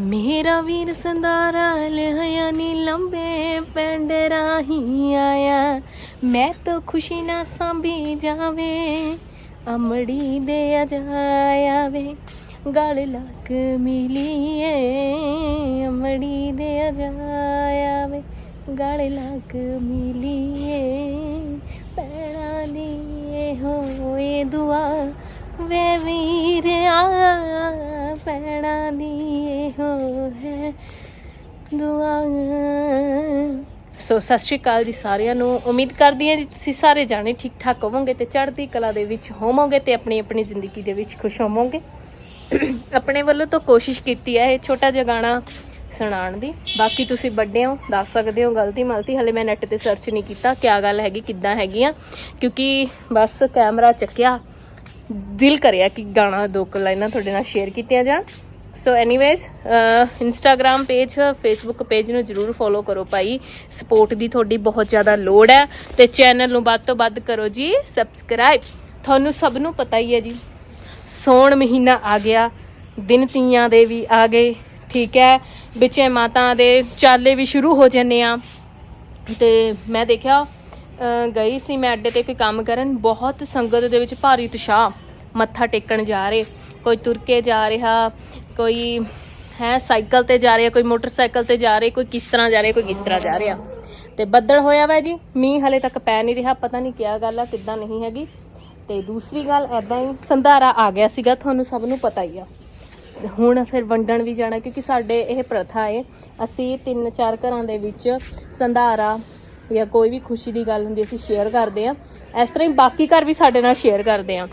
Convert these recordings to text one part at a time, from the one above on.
ਮੇਰਾ ਵੀਰ ਸੰਦਾਰਾ ਲਿਆ ਨੀ ਲੰਬੇ ਪਿੰਡ ਰਾਹੀਂ ਆਇਆ। ਮੈਂ ਤਾਂ ਖੁਸ਼ੀ ਨਾ ਸੰਭੀ ਜਾਵੇ, ਅਮੜੀ ਦੇ ਅਜਾਇਆ ਵੇ ਗਲ ਲੱਗ ਮਿਲੀਏ, ਅਮੜੀ ਦੇ ਅਜਾਇਆ ਵੇ ਗਲ ਲੱਗ ਮਿਲੀਏ, ਪੈਣਾ ਦੀ ਹੋਏ ਦੁਆ ਵੇ ਵੀਰ ਆ। ਪੈਣਾ ਦੀ ਹੋ ਹੈ ਦੁਆ ਸੋ, ਸਤਿ ਸ਼੍ਰੀ ਅਕਾਲ ਜੀ ਸਾਰਿਆਂ ਨੂੰ। ਉਮੀਦ ਕਰਦੀ ਹਾਂ ਜੀ ਤੁਸੀਂ ਸਾਰੇ ਜਾਣੇ ਠੀਕ ਠਾਕ ਹੋਵੋਗੇ ਤੇ ਚੜ੍ਹਦੀ ਕਲਾ ਦੇ ਵਿੱਚ ਹੋਵੋਗੇ ਤੇ ਆਪਣੀ ਆਪਣੀ ਜ਼ਿੰਦਗੀ ਦੇ ਵਿੱਚ ਖੁਸ਼ ਹੋਵੋਗੇ। ਆਪਣੇ ਵੱਲੋਂ ਤਾਂ ਕੋਸ਼ਿਸ਼ ਕੀਤੀ ਹੈ ਇਹ ਛੋਟਾ ਜਿਹਾ ਗਾਣਾ ਸੁਣਾਉਣ ਦੀ। ਬਾਕੀ ਤੁਸੀਂ ਵੱਡੇ ਹੋ, ਦੱਸ ਸਕਦੇ ਹੋ ਗਲਤੀ ਮਲਤੀ, ਹਲੇ ਮੈਂ ਨੈਟ ਤੇ ਸਰਚ ਨਹੀਂ ਕੀਤਾ ਕਿਆ ਗੱਲ ਹੈਗੀ, ਕਿੱਦਾਂ ਹੈਗੀ ਆ ਕਿਉਂਕਿ ਬਸ ਕੈਮਰਾ ਚੱਕਿਆ ਦਿਲ ਕਰਿਆ ਕਿ ਗਾਣਾ ਦੋ ਕੁ ਲਾਈਨਾਂ ਤੁਹਾਡੇ ਨਾਲ ਸ਼ੇਅਰ ਕੀਤੀਆਂ ਜਾਣ। So anyways Instagram page facebook page ਨੂੰ ਜਰੂਰ ਫੋਲੋ ਕਰੋ ਭਾਈ। ਸਪੋਰਟ ਦੀ ਤੁਹਾਡੀ ਬਹੁਤ ਜ਼ਿਆਦਾ ਲੋੜ ਹੈ ਤੇ ਚੈਨਲ ਨੂੰ ਵੱਧ ਤੋਂ ਵੱਧ ਕਰੋ ਜੀ ਸਬਸਕ੍ਰਾਈਬ ਤੁਹਾਨੂੰ ਸਭ ਨੂੰ ਪਤਾ ਹੀ ਹੈ ਜੀ, ਸੌਣ ਮਹੀਨਾ ਆ ਗਿਆ, ਦਿਨ ਤੀਆਂ ਦੇ ਵੀ ਆ ਗਏ, ਠੀਕ ਹੈ। ਵਿੱਚੇ ਮਾਤਾ ਦੇ ਚਾਲੇ ਵੀ ਸ਼ੁਰੂ ਹੋ ਜੰਨੇ ਆ। ਤੇ ਮੈਂ ਦੇਖਿਆ ਗਈ ਸੀ ਮੈਂ ਅੱਡੇ ਤੇ ਕੋਈ ਕੰਮ ਕਰਨ, ਬਹੁਤ ਸੰਗਤ ਦੇ ਵਿੱਚ ਭਾਰੀ ਉਤਸ਼ਾਹ, ਮੱਥਾ ਟੇਕਣ ਜਾ ਰਹੇ, ਕੋਈ ਤੁਰ ਕੇ ਜਾ ਰਿਹਾ, ਕੋਈ ਹੈ, ਸਾਈਕਲ ਤੇ ਜਾ ਰਿਹਾ, ਕੋਈ ਮੋਟਰਸਾਈਕਲ ਤੇ ਜਾ ਰਿਹਾ, ਕੋਈ ਕਿਸ ਤਰ੍ਹਾਂ ਜਾ ਰਿਹਾ, ਕੋਈ ਕਿਸ ਤਰ੍ਹਾਂ ਜਾ ਰਿਹਾ। ਤੇ ਬੱਦਲ ਹੋਇਆ ਵਾ ਜੀ, ਮੀਂਹ ਹਲੇ ਤੱਕ ਪੈ ਨਹੀਂ ਰਿਹਾ, ਪਤਾ ਨਹੀਂ ਕਿਆ ਗੱਲ ਆ, ਕਿੱਦਾਂ ਨਹੀਂ ਹੈਗੀ। ਤੇ ਦੂਸਰੀ ਗੱਲ ਐਦਾਂ ਹੀ ਸੰਧਾਰਾ ਆ ਗਿਆ ਸੀਗਾ, ਤੁਹਾਨੂੰ ਸਭ ਨੂੰ ਪਤਾ ਹੀ ਆ। ਹੁਣ ਫਿਰ ਵੰਡਣ ਵੀ ਜਾਣਾ, ਕਿਉਂਕਿ ਸਾਡੇ ਇਹ ਪ੍ਰਥਾ ਏ, ਅਸੀਂ ਤਿੰਨ ਚਾਰ ਘਰਾਂ ਦੇ ਵਿੱਚ ਸੰਧਾਰਾ ਜਾਂ ਕੋਈ ਵੀ ਖੁਸ਼ੀ ਦੀ ਗੱਲ ਹੁੰਦੀ ਅਸੀਂ ਸ਼ੇਅਰ ਕਰਦੇ ਆ ਇਸ ਤਰ੍ਹਾਂ ਹੀ ਬਾਕੀ ਘਰ ਵੀ ਸਾਡੇ ਨਾਲ ਸ਼ੇਅਰ ਕਰਦੇ ਆ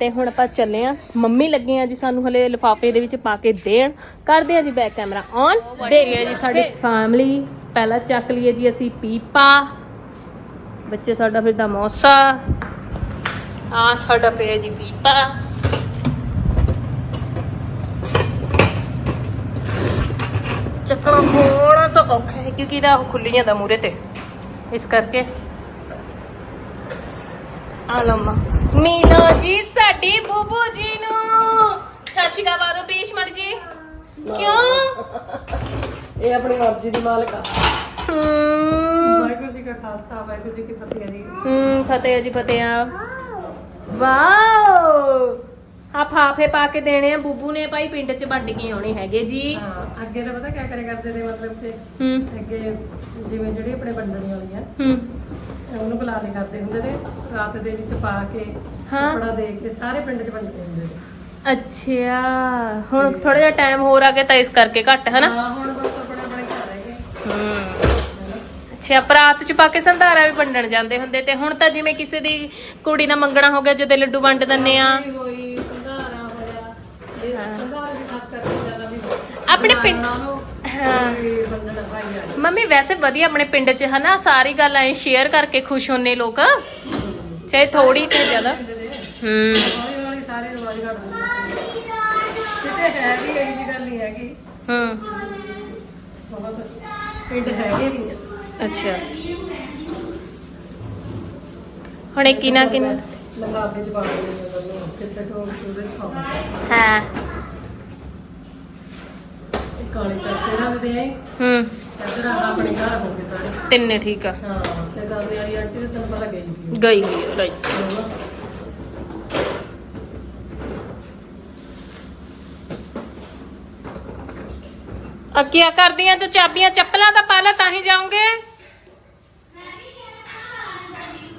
ਤੇ ਹੁਣ ਆਪਾਂ ਚੱਲੇ ਆ ਮੰਮੀ ਲੱਗੇ ਆ ਜੀ ਸਾਨੂੰ ਹਲੇ ਲਿਫਾਫੇ ਦੇ ਵਿੱਚ ਪਾ ਕੇ ਦੇਣ। ਕਰਦੇ ਆ ਜੀ ਬੈਕ ਕੈਮਰਾ ਔਨ ਦੇਖੀਏ ਜੀ ਸਾਡੀ ਫੈਮਿਲੀ ਪਹਿਲਾਂ ਚੱਕ ਲਈਏ ਜੀ ਅਸੀਂ ਪੀਪਾ। ਬੱਚੇ ਸਾਡਾ ਫਿਰਦਾ ਮੌਸਾ ਆ ਸਾਡਾ ਪਿਆ ਜੀ ਪੀਪਾ। ਚੱਕਣਾ ਥੋੜਾ ਸਾ ਔਖਾ ਹੈ ਕਿਉਂਕਿ ਇਹਦਾ ਉਹ ਖੁੱਲੀ ਜਾਂਦਾ ਮੂਰੇ ਤੇ। ਇਸ ਕਰਕੇ। ਆ ਲੰਮਾ ਮੀਲੋ ਜੀ ਸਾਡੀ ਬੂਬੂ ਜੀ ਨੂੰ। ਚਾਚੀ ਕਾ ਬਾਦੋ ਪੇਸ਼ ਮਰ ਜੀ। ਕਿਉਂ? ਇਹ ਆਪਣੀ ਮਰਜ਼ੀ ਦੀ ਮਾਲਕ ਆ। ਵਾਹਿਗੁਰੂ ਜੀ ਕਾ ਖਾਲਸਾ ਵਾਹਿਗੁਰੂ ਜੀ ਕੀ ਫਤਿਹ ਜੀ। ਹਮ ਫਤਿਹ ਜੀ ਫਤਿਹ ਆ ਵਾਓ। ਆ ਫਾਫੇ ਪਾ ਕੇ ਦੇਣੇ ਆ ਬੂਬੂ ਨੇ ਭਾਈ ਪਿੰਡ ਚ ਵੰਡ ਕੇ ਆਉਣੇ ਹੈਗੇ ਜੀ। ਹਾਂ ਅੱਗੇ ਤਾਂ ਪਤਾ ਕਿਆ ਕਰੇ ਕਰਦੇ ਨੇ ਮਤਲਬ ਕਿ ਅੱਗੇ ਜਿਵੇਂ ਜਿਹੜੀ ਆਪਣੇ ਵੰਡਣੀ ਵਾਲੀਆਂ ਹਮ ਉਹਨੂੰ ਬੁਲਾ ਕੇ ਕਰਦੇ ਹੁੰਦੇ ਨੇ ਰਾਤ ਦੇ ਵਿੱਚ ਪਾ ਕੇ ਹਾਂ। ਕੱਪੜਾ ਦੇ ਕੇ ਸਾਰੇ ਪਿੰਡ 'ਚ ਵੰਡਦੇ ਹੁੰਦੇ ਨੇ। ਅੱਛਾ ਹੁਣ ਥੋੜਾ ਜਿਹਾ ਟਾਈਮ ਹੋਰ ਆ ਗਿਆ ਤਾਂ ਇਸ ਕਰਕੇ ਘੱਟ ਹਨਾ? ਹਾਂ ਹੁਣ ਬਸ ਆਪਣੇ ਆਪਣੇ ਘਰ ਰਹਿ ਗਏ। ਹਮ ਅੱਛਾ ਪਰਾਤ ਚ ਪਾ ਕੇ ਸੰਧਾਰਾ ਵੀ ਵੰਡਣ ਜਾਂਦੇ ਹੁੰਦੇ ਤੇ ਹੁਣ ਤਾਂ ਜਿਵੇਂ ਕਿਸੇ ਦੀ ਕੁੜੀ ਨਾਲ ਮੰਗਣਾ ਹੋ ਗਿਆ ਜਦੇ ਲੱਡੂ ਵੰਡ ਦਿੰਨੇ ਆ। ਹੋਈ ਸੰਧਾਰਾ ਹੋਇਆ ਇਹ ਸੰਧਾਰਾ ਵੀ ਖਾਸ ਕਰਕੇ ਜ਼ਿਆਦਾ ਵੀ ਆਪਣੇ ਪਿੰਡ ਹਾਂ ਮੰਮੀ ਵੈਸੇ ਵਧੀਆ ਆਪਣੇ ਪਿੰਡ ਚ ਹਨਾ? ਸਾਰੀ ਗੱਲ ਐ ਸ਼ੇਅਰ ਕਰਕੇ ਖੁਸ਼ ਹੁੰਨੇ ਲੋਕ। ਚਾਹੇ ਥੋੜੀ ਚਾਹੇ ਜ਼ਿਆਦਾ। ਹੂੰ। ਸਾਰੇ ਰਿਵਾਜ ਘਟ ਦਿੰਦੇ ਕਿਤੇ ਹੈ। ਵੀ ਇਹੀ ਜਿਹੀ ਗੱਲ ਨਹੀਂ ਹੈਗੀ ਹੂੰ ਬਹੁਤ ਪਿੰਡ ਹੈਗੇ ਵੀ ਆ ਅੱਛਾ। ਹੁਣ ਇਹ ਕਿਨਾ ਕਿਨਾ ਲੰਗਾਬੇ ਚ ਪਾ ਦਿੰਦੇ ਨੇ ਕਿਤੇ ਤੋਂ ਉਹਦੇ ਚ ਪਾਉਂਦੇ। ਹਾਂ। ਕਾਲੇ ਚਾਚੇ ਨਾਲ ਦੇ ਆਈ ਹੂੰ। ਇੱਧਰ ਆਪਣੇ ਘਰ ਹੋ ਗਏ ਸਾਰੇ। ਤਿੰਨੇ ਠੀਕ ਆ। ਹਾਂ ਤੇ ਸਾਹਮਣੇ ਵਾਲੀ ਆਂਟੀ ਤੇ ਤੈਨੂੰ ਪਤਾ ਗਈ ਸੀ ਗਈ ਹੋਈ ਰਾਈਟ ਆ ਕੀ ਕਰਦੀਆਂ? ਤੂੰ ਚਾਬੀਆਂ ਚੱਪਲਾਂ ਤਾਂ ਪਾ ਲੈ ਤਾਂ ਹੀ ਜਾਉਂਗੇ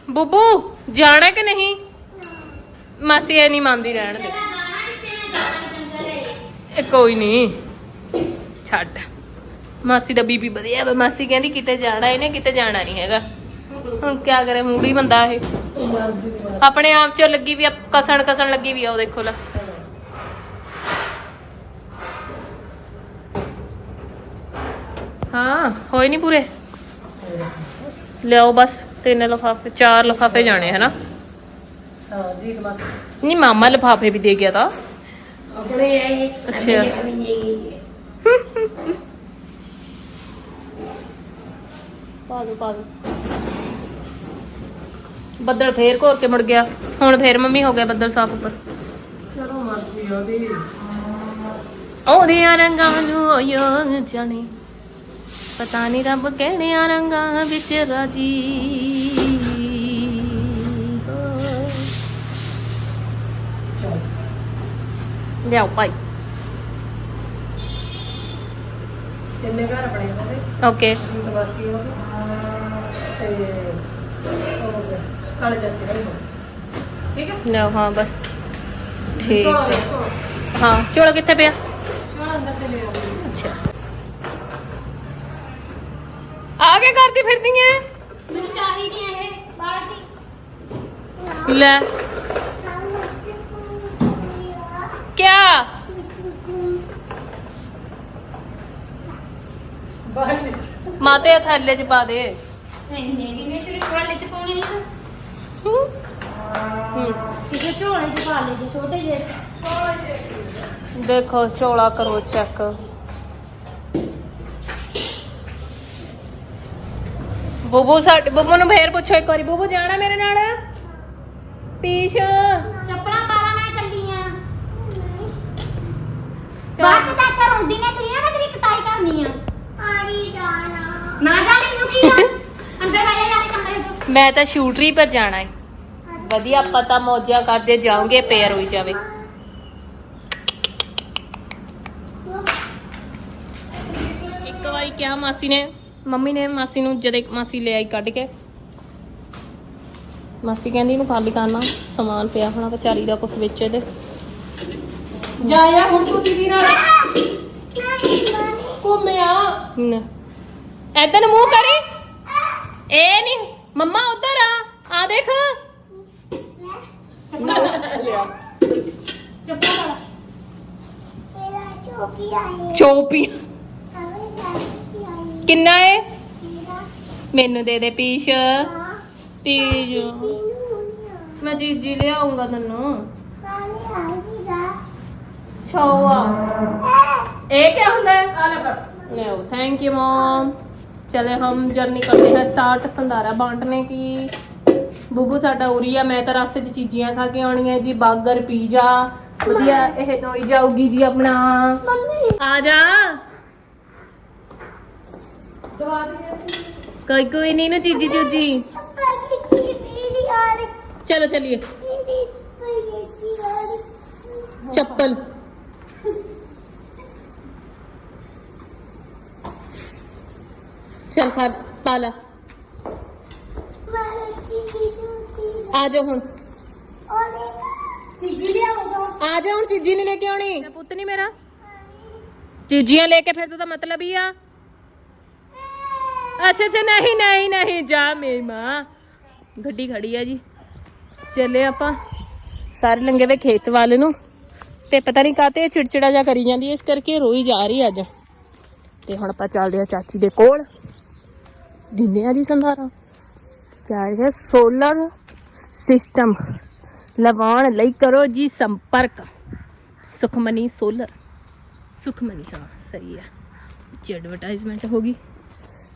ਬੁੱਬੂ ਜਾਣਾ ਕਿ ਨਹੀਂ? ਮਾਸੀ ਇਹ ਨਹੀਂ ਮੰਨਦੀ ਰਹਿਣ ਦੇ। ਇਹ ਕੋਈ ਨਹੀਂ। ਛੱਡ। ਮਾਸੀ ਦਾ ਬੀਬੀ ਵਧੀਆ ਵਾ। ਮਾਸੀ ਕਹਿੰਦੀ ਕਿਤੇ ਜਾਣਾ ਇਹਨੇ ਕਿਤੇ ਜਾਣਾ ਨਹੀਂ ਹੈਗਾ। ਹੁਣ ਕੀ ਕਰੇ ਮੂੜੀ ਬੰਦਾ ਇਹ। ਆਪਣੇ ਆਪ ਚ ਲੱਗੀ ਵੀ ਆ ਕਸਣ ਕਸਣ ਲੱਗੀ ਵੀ ਆ ਉਹ ਦੇਖੋ ਲੈ। ਹਾਂ ਹੋਏ ਨਹੀਂ ਪੂਰੇ? ਲਿਆਓ ਬਸ ਤਿੰਨ ਲਫਾਫੇ ਚਾਰ ਲਫਾਫੇ ਜਾਣੇ ਹਨਾ? ਹਾਂ ਜੀ ਨਹੀਂ ਮਾਮਾ ਲਫਾਫੇ ਵੀ ਦੇ ਗਿਆ ਤਾਂ। ਆਪਣੇ ਆਈ ਅੱਛਾ। ਪਾ ਦੋ ਪਾ ਦੋ। ਬੱਦਲ ਫੇਰ ਘੋਰ ਕੇ ਮੁੜ ਗਿਆ। ਹੁਣ ਫੇਰ ਮੰਮੀ ਹੋ ਗਿਆ ਬੱਦਲ ਸਾਫ਼ ਉੱਪਰ। ਚਲੋ ਮਰਜ਼ੀ ਉਹਦੀ। ਉਹਦੀਆਂ ਰੰਗਾਂ ਨੂੰ ਓਯੋ ਜਾਣੇ। ਪਤਾ ਨਹੀਂ ਰੱਬ ਕਿਹੜਿਆਂ ਰੰਗਾਂ ਵਿੱਚ ਰਾਜੀ। ਲਿਆਓ ਭਾਈ। ਕਿੰਨੇ ਘਰ ਬਣੇ ਉਹਦੇ। ਓਕੇ ਜੀਤ ਵਾਸੀ ਉਹ ਤੇ ਉਹ ਹੋ ਗਿਆ। ਕਾਲੇ ਚਾਚੇ ਦਾ ਵੀ ਹੋ ਗਿਆ। ਠੀਕ ਹੈ? ਲਿਆਓ ਹਾਂ ਬਸ। ਠੀਕ। ਚਲੋ ਹੈ। ਚਲੋ ਹਾਂ ਚੋਲਾ ਕਿੱਥੇ ਪਿਆ? ਚਲੋ ਅੰਦਰ ਤੇ ਲੈ ਆਓ ਅੱਛਾ। ਆ ਕੇ ਕਰਦੀ ਫਿਰਦੀ ਐ ਮੈਨੂੰ ਚਾਹੀਦੀ ਇਹ ਬਾਹਰ ਦੀ। ਲੈ ਕਿਆ ਬਾਹਰ ਵਿੱਚ ਮਾਤੇ ਆ ਥੱਲੇ ਚ ਪਾ ਦੇ। ਨਹੀਂ ਨਹੀਂ ਨੇ ਤੇਰੇ ਖਾਲੇ ਚ ਪਾਉਣੀ ਨਹੀਂ ਨਾ ਹੂੰ ਕਿਸੇ ਝੋਲੇ ਚ ਪਾ ਲੈ ਜੇ ਛੋਟੇ ਜਿਹੇ। ਦੇਖੋ ਚੋਲਾ ਕਰੋ ਚੈੱਕ ਬੂਬੂ ਸਾਡੇ ਬੂਬੂ ਨੂੰ ਫੇਰ ਪੁੱਛੋ ਇੱਕ ਵਾਰੀ। ਬੂਬੂ ਜਾਣਾ ਮੇਰੇ ਨਾਲ? ਪੀਸ਼? ਚੱਪਲਾਂ ਪਾ ਲਾ ਮੈਂ ਚੱਲੀ। ਆ ਬਾਅਦ ਚ ਤਾਂ ਕਰਉਂਦੀ ਨੇ ਤੇਰੀ ਨਾ ਮੈਂ ਤੇਰੀ ਕਟਾਈ ਕਰਨੀ ਆ। ਆੜੀ ਜਾਣਾ ਨਾ ਜਾ ਮੈਨੂੰ ਕੀ ਆ? ਅੰਦਰ ਆ ਜਾ ਜਾ ਕੇ ਕਮਰੇ ਚ। ਮੈਂ ਤਾਂ ਸ਼ੂਟਰੀ ਪਰ ਜਾਣਾ ਹੈ। ਵਧੀਆ ਪਤਾ ਮੌਜਾਂ ਕਰਦੇ ਜਾਓਗੇ ਪੇਰ ਹੋਈ ਜਾਵੇ। ਇੱਕ ਵਾਰੀ ਕਿਹਾ ਮਾਸੀ ਨੇ ਮੰਮੀ ਨੇ ਮਾਸੀ ਨੂੰ ਜਦੇ ਮਾਸੀ ਲੈ ਆਈ ਕੱਢ ਕੇ। ਮਾਸੀ ਕਹਿੰਦੀ ਇਹਨੂੰ ਖਾਲੀ ਕਰਨਾ ਸਮਾਨ ਪਿਆ ਹੋਣਾ ਵਿਚਾਰੀ ਦਾ ਕੁਛ ਵਿੱਚ ਇਹਦੇ। ਜਾ ਜਾ ਹੁਣ ਤੂੰ ਦੀਦੀ ਨਾਲ ਘੁੰਮਿਆ ਐਦਾਂ ਨੂੰ ਮੂੰਹ ਕਰੀ? ਏ ਨਹੀਂ ਮੰਮਾ ਉਧਰ ਆ। ਆ ਦੇਖ। ਕਿੰਨਾ ਏ? ਮੈਨੂੰ ਦੇ ਦੇ ਪੀਸ਼। ਪੀਸ਼। ਮੈਂ ਜੀਜੀ ਲਿਆਉਂਗਾ ਤੈਨੂੰ। ਸ਼ੋਆ ਇਹ ਕੀ ਹੁੰਦਾ? ਹੈ ਲੈ ਥੈਂਕ ਯੂ ਮਮ चले हम जर्नी करते हैं स्टार्ट संधारा बांटने की ਬੂਬੂ ਸਾਡਾ ਉਰੀ ਆ ਮੈਂ ਤਾਂ ਰਸਤੇ 'ਚ ਚੀਜ਼ੀਆਂ ਖਾ ਕੇ ਆਉਣੀਆਂ ਜੀ 버ਗਰ ਪੀਜ਼ਾ ਵਧੀਆ ਇਹ ਨੋਈ ਜਾਊਗੀ ਜੀ ਆਪਣਾ। ਆ ਜਾ। ਕੋਈ ਕੋਈ ਨਹੀਂ ਨਾ ਚੀਜੀ ਚੂਜੀ। ਚਲੋ ਚਲਿਏ। ਚੱਪਲ। ਚਲ ਪਾ ਪਾ ਲੈ। ਆ ਜਾ ਹੁਣ। ਤੀਜੀ ਆ ਜਾ ਹੁਣ ਚੀਜ਼ੀ ਨਹੀਂ ਲੈ ਕੇ ਆਉਣੀ। ਪੁੱਤ ਨਹੀਂ ਮੇਰਾ। ਚੀਜ਼ੀਆਂ ਲੈ ਕੇ ਫਿਰ ਤਾਂ ਮਤਲਬ ਹੀ ਆ। ਅੱਛਾ ਅੱਛਾ ਨਹੀਂ ਨਹੀਂ ਨਹੀਂ ਜਾ ਮੇਰੀ ਮਾਂ। ਗੱਡੀ ਖੜੀ ਆ ਜੀ। ਚੱਲੇ ਆਪਾਂ ਸਾਰੇ ਲੰਗੇ ਵੇ ਖੇਤ ਵੱਲ ਨੂੰ। ਤੇ ਪਤਾ ਨਹੀਂ ਕਾਤੇ ਚਿੜਚਿੜਾ ਜਾ ਕਰੀ ਜਾਂਦੀ ਇਸ ਕਰਕੇ ਰੋਈ ਜਾ ਰਹੀ ਅੱਜ। ਤੇ ਹੁਣ ਆਪਾਂ ਚੱਲਦੇ ਆ ਚਾਚੀ ਦੇ ਕੋਲ। ਦਿੰਦੇ ਆ ਜੀ ਸੰਧਾਰਾ। ਕਿਆ ਹੈ ਸੋਲਰ ਸਿਸਟਮ ਲਵਾਉਣ ਲਈ ਕਰੋ ਜੀ ਸੰਪਰਕ। ਸੁਖਮਨੀ ਸੋਲਰ ਸੁਖਮਨੀ ਹਾਂ ਸਹੀ ਹੈ ਜੀ ਐਡਵਰਟਾਈਜ਼ਮੈਂਟ ਹੋ ਗਈ।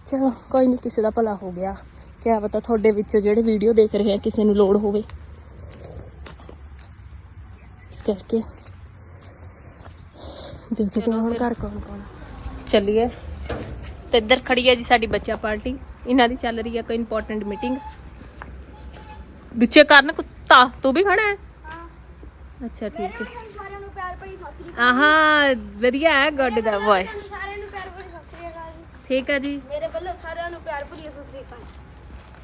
ਚਲੋ ਕੋਈ ਨਹੀਂ ਕਿਸੇ ਦਾ ਭਲਾ ਹੋ ਗਿਆ। ਕਿਆ ਪਤਾ ਤੁਹਾਡੇ ਵਿੱਚੋਂ ਜਿਹੜੇ ਵੀਡੀਓ ਦੇਖ ਰਹੇ ਆ ਕਿਸੇ ਨੂੰ ਲੋੜ ਹੋਵੇ। ਇਸ ਕਰਕੇ ਦੇਖਦੇ ਹਾਂ ਹੁਣ ਘਰ ਕੌਣ ਕੌਣ ਚੱਲੀਏ। ਤੇ ਇੱਧਰ ਖੜੀ ਹੈ ਜੀ ਸਾਡੀ ਬੱਚਾ ਪਾਰਟੀ। ਇਹਨਾਂ ਦੀ ਚੱਲ ਰਹੀ ਹੈ ਕੋਈ ਇੰਪੋਰਟੈਂਟ ਮੀਟਿੰਗ ਵਿੱਚੇ ਕਰਨ ਕੁੱਤਾ ਤੂੰ ਵੀ ਖੜਾ ਹੈ? ਅੱਛਾ ਠੀਕ ਹੈ। ਸਾਰਿਆਂ ਨੂੰ ਪਿਆਰ ਭਰੀ ਸਤਿ ਸ੍ਰੀ ਆਹਾਂ ਵਧੀਆ ਹੈ ਗੁੱਡ ਦਾ ਬॉय ਅਕਾਲ ਸਾਰਿਆਂ ਨੂੰ ਪਿਆਰ ਭਰੀ ਸਤਿ ਸ੍ਰੀ ਅਕਾਲ ਜੀ ਠੀਕ ਹੈ ਜੀ। ਮੇਰੇ ਵੱਲੋਂ ਸਾਰਿਆਂ ਨੂੰ ਪਿਆਰ ਭਰੀ ਸਤਿ ਸ੍ਰੀ ਅਕਾਲ।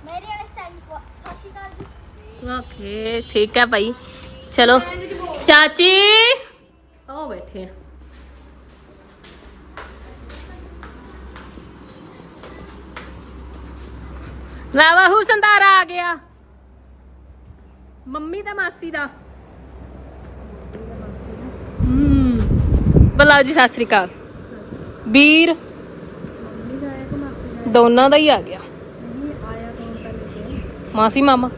ਮੇਰੇ ਵਾਲੇ ਸਟਾਈਲ ਕੋ ਸਤਿ ਸ੍ਰੀ ਅਕਾਲ ਜੀ। ਓਕੇ ਠੀਕ ਹੈ ਭਾਈ। ਚਲੋ ਚਾਚੀ। ਉਹ ਬੈਠੇ ਆ ਰਾਵਾਹੂ ਸੰਧਾਰਾ ਆ ਗਿਆ। ਮੰਮੀ ਦਾ ਮਾਸੀ ਦਾ। ਹੂੰ। ਬੁਲਾਓ ਜੀ, ਸਤਿ ਸ੍ਰੀ ਅਕਾਲ। ਵੀਰ, ਦੋਨਾਂ ਦਾ ਹੀ ਆ ਗਿਆ। ਮਾਸੀ, ਮਾਮਾ।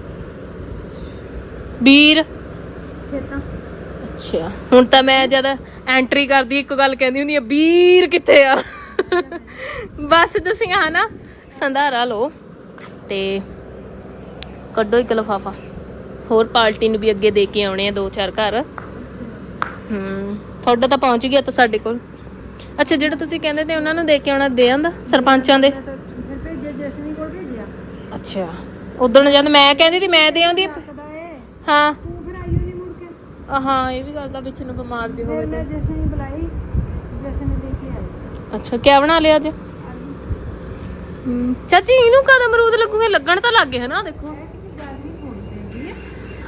ਵੀਰ। ਅੱਛਾ, ਹੁਣ ਤਾਂ ਮੈਂ ਜਦ ਐਂਟਰੀ ਕਰਦੀ, ਇੱਕ ਗੱਲ ਕਹਿੰਦੀ ਹੁੰਦੀ ਆ, ਵੀਰ ਕਿੱਥੇ ਆ? ਬਸ ਤੁਸੀਂ ਆ ਨਾ ਸੰਧਾਰਾ ਲਓ। ਤੇ ਕੱਢੋ ਇੱਕ ਲਫਾਫਾ। ਹੋਰ ਪਾਰਟੀ ਨੂੰ ਵੀ ਅੱਗੇ ਦੇ ਕੇ ਆਉਣੇ ਆ ਦੋ ਚਾਰ ਘਰ। ਹੂੰ ਤੁਹਾਡਾ ਤਾਂ ਪਹੁੰਚ ਗਿਆ ਤਾਂ ਸਾਡੇ ਕੋਲ। ਅੱਛਾ ਜਿਹੜਾ ਤੁਸੀਂ ਕਹਿੰਦੇ ਤੇ ਉਹਨਾਂ ਨੂੰ ਦੇ ਕੇ ਆਉਣਾ ਦੇ ਆਂਦਾ ਸਰਪੰਚਾਂ ਦੇ? ਮੈਂ ਫਿਰ ਭੇਜਿਆ ਜਸਨੀ ਕੋਲ ਭੇਜਿਆ। ਅੱਛਾ ਉਦੋਂ ਜਦ ਮੈਂ ਕਹਿੰਦੀ ਸੀ ਮੈਂ ਦੇ ਏ। ਹਾਂ। ਤੂੰ ਫਿਰ ਆਈਓ ਨਹੀਂ ਮੁੜ ਕੇ। ਆ ਹਾਂ ਇਹ ਵੀ ਗੱਲ ਤਾਂ ਵਿੱਚ ਨੂੰ ਬਿਮਾਰ ਜੇ ਮੈਂ ਤੇ। ਜਸਨੀ ਬੁਲਾਈ ਜਸਨੀ ਦੇ ਕੇ ਆਈ। ਅੱਛਾ ਕੀ ਬਣਾ ਲਿਆ ਅੱਜ? ਚਾਚੀ ਇਹਨੂੰ ਕਦ ਅਮਰੂਦ ਲੱਗੂਗੇ? ਲੱਗਣ ਤਾਂ ਲੱਗ ਗਏ ਹਨਾ ਦੇਖੋ। ਕਿੰਨੀ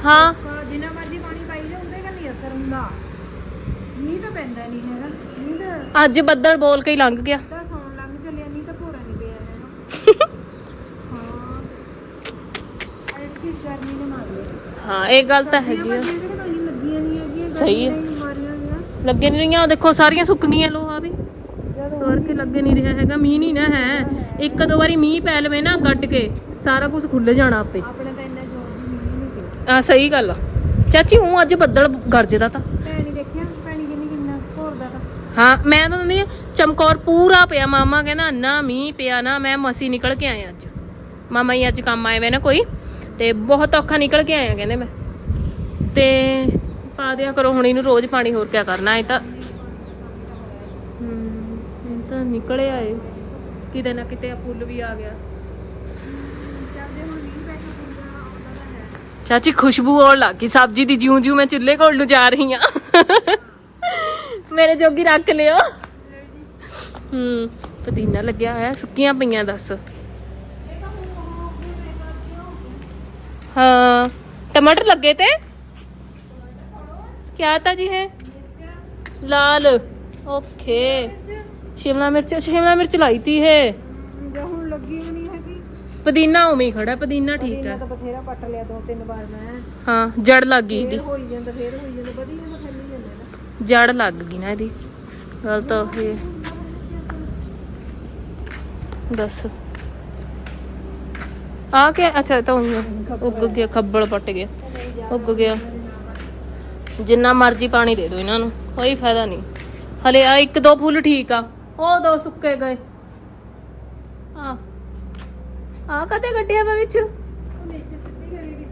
ਹੈ। ਜਿੰਨਾ ਮਰਜ਼ੀ ਪਾਣੀ ਪਾਈ ਜਾ ਉਹਦੇ ਨਹੀਂ ਅਸਰ ਹੁੰਦਾ। ਮੀਂਹ ਤਾਂ ਪੈਂਦਾ ਨਹੀਂ ਹੈਗਾ। ਮੀਂਹ ਤਾਂ ਅੱਜ ਬੱਦਲ ਬੋਲ ਕੇ ਹੀ ਲੰਘ ਗਿਆ। ਤਾਂ ਸੌਣ ਲੱਗ ਚੱਲਿਆ ਨਹੀਂ ਤਾਂ ਭੋਰਾ ਨਹੀਂ ਪਿਆ ਹੈਗਾ। ਹਾਂ। ਐਤਕੀ ਗਰਮੀ ਨੇ ਮਾਰ। ਲਿਆ ਹਾਂ ਇਹ ਗੱਲ ਤਾਂ ਹੈਗੀ ਆ। ਸਹੀ ਹੈ। ਲੱਗੇ ਨਹੀਂ ਰਹੀਆਂ ਉਹ ਦੇਖੋ ਸਾਰੀਆਂ ਸੁੱਕ ਗਈਆਂ ਲੋਹਾ ਵੀ। ਸਵਰ ਕੇ ਲੱਗੇ ਨਹੀਂ ਰਿਹਾ ਹੈਗਾ ਮੀਂਹ ਨਹੀਂ ਨਾ ਹੈ। ਇੱਕ ਦੋ ਵਾਰੀ ਮੀਂਹ ਪੈ ਲਵੇ ਨਾ ਗੱਡ ਕੇ ਸਾਰਾ ਕੁਝ ਖੁੱਲ ਜਾਣਾ ਆਪੇ। ਆਪਣੇ ਤਾਂ ਇੰਨਾ ਜ਼ੋਰ ਮੀਂਹ ਨਹੀਂ ਪਿਆ ਆ ਸਹੀ ਗੱਲ ਆ। ਚਾਚੀ ਉਹ ਅੱਜ ਬੱਦਲ ਗਰਜਦਾ ਤਾਂ। ਭੈਣੀ ਦੇਖਿਆ ਭੈਣੀ ਕਿੰਨੀ ਕਿੰਨਾ ਘੋਰਦਾ ਤਾਂ। ਹਾਂ ਮੈਂ ਤਾਂ ਦਿੰਦੀ ਆ ਚਮਕੌਰ ਪੂਰਾ ਪਿਆ ਮਾਮਾ ਕਹਿੰਦਾ ਨਾ ਮੀਂਹ ਪਿਆ ਨਾ ਮੈਂ ਮਸੀ ਨਿਕਲ ਕੇ ਆਇਆ ਅੱਜ। ਮਾਮਾ ਹੀ ਅੱਜ ਕੰਮ ਆਏ ਵੇ ਨਾ ਕੋਈ ਤੇ ਬਹੁਤ ਔਖਾ ਨਿਕਲ ਕੇ ਆਇਆ ਕਹਿੰਦੇ ਮੈਂ। ਤੇ ਪਾ ਦਿਆ ਕਰੋ ਹੁਣ ਇਹਨੂੰ ਰੋਜ਼ ਪਾਣੀ ਹੋਰ ਕਿਆ ਕਰਨਾ ਇਹ ਤਾਂ। ਹਮ, ਇਹ ਤਾਂ ਨਿਕਲਿਆ ਏ। ਕਿਤੇ ਨਾ ਕਿਤੇ ਆ ਫੁੱਲ ਵੀ ਆ ਗਿਆ। ਚੱਲਦੇ ਹੁਣ ਮੀਂਹ ਪੈ ਕੇ ਕੁੰਡਾ ਆਉਂਦਾ ਤਾਂ ਹੈ। ਚਾਚੀ ਖੁਸ਼ਬੂ ਆਉਣ ਲੱਗ ਗਈ। ਸਬਜ਼ੀ ਦੀ ਜਿਉਂ ਜਿਉਂ ਮੈਂ ਚੁੱਲ੍ਹੇ ਕੋਲ ਨੂੰ ਜਾ ਰਹੀ ਆ ਮੇਰੇ ਜੋਗੀ ਰੱਖ ਲਿਓ। ਹੂੰ ਪੁਦੀਨਾ ਲੱਗਿਆ ਹੋਇਆ ਸੁੱਕੀਆਂ ਪਈਆਂ ਦੱਸ। ਹਾਂ ਟਮਾਟਰ ਲੱਗੇ ਤੇ? ਕਿਆ ਤਾ ਜੀ ਹੈ ਲਾਲ। ਓਕੇ। ਸ਼ਿਮਲਾ ਮਿਰਚ ਅੱਛਾ, ਸ਼ਿਮਲਾ ਮਿਰਚ ਲਾਈ ਤੀ ਹੈ ਜੇ ਹੁਣ ਲੱਗੀ ਵੀ ਨਹੀਂ ਹੈਗੀ। ਪੁਦੀਨਾ ਉਵੇਂ ਹੀ ਖੜਾ ਪੁਦੀਨਾ ਠੀਕ ਇਹਨਾਂ ਹੈ। ਤਾਂ ਬਥੇਰਾ ਪੱਟ ਲਿਆ ਦੋ ਤਿੰਨ ਵਾਰ ਮੈਂ। ਹਾਂ ਜੜ ਲੱਗ ਗਈ ਇਹਦੀ। ਫੇਰ ਹੋਈ ਜਾਂਦਾ ਫੇਰ ਹੋਈ ਜਾਂਦਾ ਵਧੀਆ ਜਾਂਦਾ ਫੈਲੀ ਜਾਂਦਾ ਨਾ ਜੜ ਲੱਗ ਗਈ ਨਾ ਇਹਦੀ। ਗੱਲ ਤਾਂ ਉਹੀ ਹੈ। ਦੱਸ। ਆ ਕੇ ਅੱਛਾ ਇਹ ਤਾਂ ਉਹੀ ਹੈ। ਉੱਗ ਗਿਆ ਖੱਬਲ ਪੱਟ ਗਿਆ। ਉੱਗ ਗਿਆ। ਜਿੰਨਾ ਮਰਜ਼ੀ ਪਾਣੀ ਦੇ ਦਿਓ ਇਹਨਾਂ ਨੂੰ ਕੋਈ ਫਾਇਦਾ ਨਹੀਂ। ਹਲੇ ਆ ਇੱਕ ਦੋ ਫੁੱਲ ਠੀਕ ਆ। ਉਹ ਦੋ ਸੁੱਕੇ ਗਏ। ਆ। ਆ ਕਦੇ ਗੱਡਿਆ ਵਾ ਵਿੱਚ? ਨੀਚੇ ਸਿੱਧੀ ਕਰੀ ਦੀ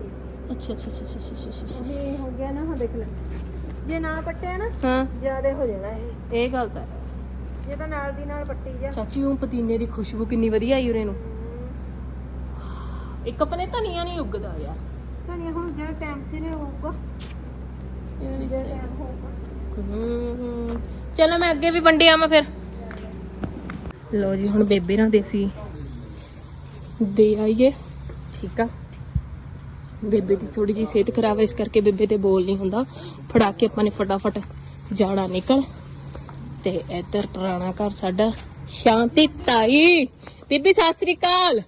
ਅੱਛਾ ਅੱਛਾ ਅੱਛਾ ਅੱਛਾ ਅੱਛਾ, ਅੱਛਾ ਅੱਛਾ। ਇਹ ਹੋ ਗਿਆ ਨਾ ਹਾਂ ਦੇਖ ਲੈ। ਜੇ ਨਾਲ ਪੱਟਿਆ ਨਾ ਹਾਂ। ਜਿਆਦੇ ਹੋ ਜਾਣਾ ਇਹ। ਇਹ ਗੱਲ ਤਾਂ ਹੈ। ਜੇ ਤਾਂ ਨਾਲ ਦੀ ਨਾਲ ਪੱਟੀ ਜਾ। ਚਾਚੀ ਉਹ ਪਤੀਨੇ ਦੀ ਖੁਸ਼ਬੂ ਕਿੰਨੀ ਵਧੀਆ ਆਈ ਉਰੇ ਨੂੰ। ਇੱਕ ਆਪਣੇ ਧਨੀਆ ਨਹੀਂ ਉੱਗਦਾ ਯਾਰ। ਧਨੀਆ ਹੁਣ ਜਿਹੜਾ ਟਾਈਮ ਸਿਰ ਹੋਊਗਾ। ਇਹਦਾ ਨੀ ਜੇ ਸਹੀ। ਟਾਈਮ ਹੋਊਗਾ। ਹੂੰ, ਹੂੰ। ਚਲੋ ਮੈਂ ਅੱਗੇ ਵੀ ਵੰਡੀ ਆਵਾਂ ਫਿਰ। ਲੋ ਜੀ ਹੁਣ ਬੇਬੇ ਨਾਲ ਦੇਸੀ ਦੇ ਆਈਏ। ਠੀਕ ਆ। ਬੇਬੇ ਦੀ ਥੋੜੀ ਜੀ ਸਿਹਤ ਖਰਾਬ ਹੈ ਇਸ ਕਰਕੇ ਬੇਬੇ ਤੇ ਬੋਲ ਨਹੀਂ ਹੁੰਦਾ। ਫੜਾ ਕੇ ਆਪਾਂ ਨੇ ਫਟਾਫਟ ਜਾਣਾ ਨਿਕਲ। ਤੇ ਇੱਧਰ ਪੁਰਾਣਾ ਘਰ ਸਾਡਾ। ਸ਼ਾਂਤੀ ਤਾਈ। ਬੀਬੀ ਸਤਿ ਸ੍ਰੀ ਅਕਾਲ।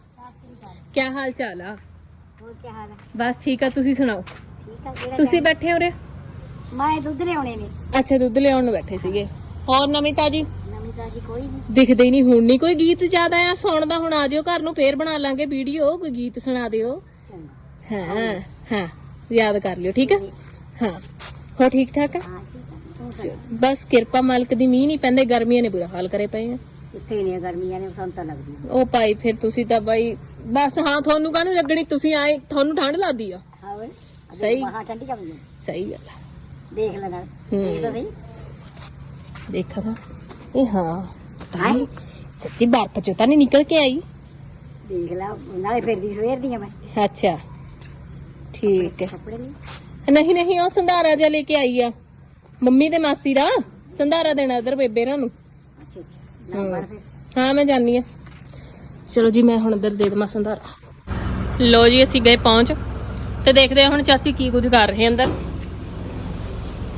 ਕੀ ਹਾਲ ਚਾਲ ਆ? ਹੋਰ ਕੀ ਹਾਲ ਹੈ ਬਸ ਠੀਕ ਆ ਤੁਸੀਂ ਸੁਣਾਓ? ਠੀਕ ਆ ਤੁਸੀਂ ਬੈਠੇ ਹੋ ਰੇ ਮੈਂ ਦੁੱਧ ਲਿਆਉਣੇ ਨੇ। ਅੱਛਾ ਦੁੱਧ ਲਿਆਉਣ ਨੂੰ ਬੈਠੇ ਸੀਗੇ। ਹੋਰ ਨਵੀਂ ਤਾਜੀ? ਕੋਈ ਨਹੀਂ। ਦਿਖਦੇ ਹੀ ਨਹੀਂ ਹੁਣ ਨਹੀਂ ਕੋਈ ਗੀਤ ਜ਼ਿਆਦਾ ਆ ਸੁਣਦਾ ਹੁਣ ਆ ਜਿਓ ਘਰ ਨੂੰ ਫੇਰ ਬਣਾ ਲਾਂਗੇ ਵੀਡੀਓ ਕੋਈ ਗੀਤ ਸੁਣਾ ਦਿਓ। ਹਾਂ ਹਾਂ ਯਾਦ ਕਰ ਲਿਓ ਠੀਕ ਆ? ਹਾਂ। ਹੋ। ਠੀਕ ਠਾਕ ਆ? ਹਾਂ ਠੀਕ ਆ ਤੂੰ ਸੁਣਾ। ਬਸ ਕਿਰਪਾ ਮਾਲਕ ਦੀ ਮੀਂਹ ਨਹੀਂ ਪੈਂਦੇ ਗਰਮੀਆਂ ਨੇ ਬੁਰਾ ਹਾਲ ਕਰੇ ਪਏ ਆ। ਇੱਥੇ ਨੇ ਗਰਮੀਆਂ ਨੇ ਸਾਨੂੰ ਤਾਂ ਲੱਗਦੀ ਉਹ ਭਾਈ ਫਿਰ ਤੁਸੀਂ ਤਾਂ ਬਾਈ ਬਸ ਹਾਂ ਤੁਹਾਨੂੰ ਕਾਹਨੂੰ ਲੱਗਣੀ? ਤੁਸੀਂ ਆਏ ਤੁਹਾਨੂੰ ਠੰਡ ਲੱਗਦੀ ਆ। ਹਾਂ ਵੇ ਸਹੀ। ਮਹਾ ਠੰਡੀ ਜਾਂਦੀ ਹੈ। ਸਹੀ ਗੱਲ ਆ। ਦੇਖ ਲੈ ਨਾਲ ਹੂੰ। ਦੇਖ ਤਾਂ ਸਹੀ। ਦੇਖਾ ਤਾਂ। ਇਹ ਹਾਂ। ਹਾਏ ਸੱਚੀ ਬਰਫ਼ ਚੋਂ ਤਾਂ ਨਹੀਂ ਨਿਕਲ ਕੇ ਆਈ? ਦੇਖ ਲੈ ਨਾਲੇ ਫਿਰਦੀ ਸਵੇਰ ਦੀ ਆ ਮੈਂ। ਅੱਛਾ। ਠੀਕ ਹੈ। ਕੱਪੜੇ ਨਹੀਂ ਨਹੀਂ ਨਹੀਂ ਉਹ ਸੰਧਾਰਾ ਜਿਹਾ ਲੈ ਕੇ ਆਈ ਆ। ਮੰਮੀ ਤੇ ਮਾਸੀ ਦਾ ਸੰਧਾਰਾ ਦੇਣਾ ਉਧਰ ਬੇਬੇ ਰਾਂ ਨੂੰ। ਅੱਛਾ ਅੱਛਾ। ਨਾ ਪਰ ਫਿਰ। ਹਾਂ ਮੈਂ ਜਾਣੀ ਆ। ਚਲੋ ਜੀ ਮੈਂ ਹੁਣ ਉਧਰ ਦੇ ਦਮਾ ਸੰਧਾਰਾ। ਲੋ ਜੀ ਅਸੀਂ ਗਏ ਪਹੁੰਚ। ਤੇ ਦੇਖਦੇ ਹਾਂ ਹੁਣ ਚਾਚੀ ਕੀ ਕੁਝ ਕਰ ਰਹੇ ਅੰਦਰ।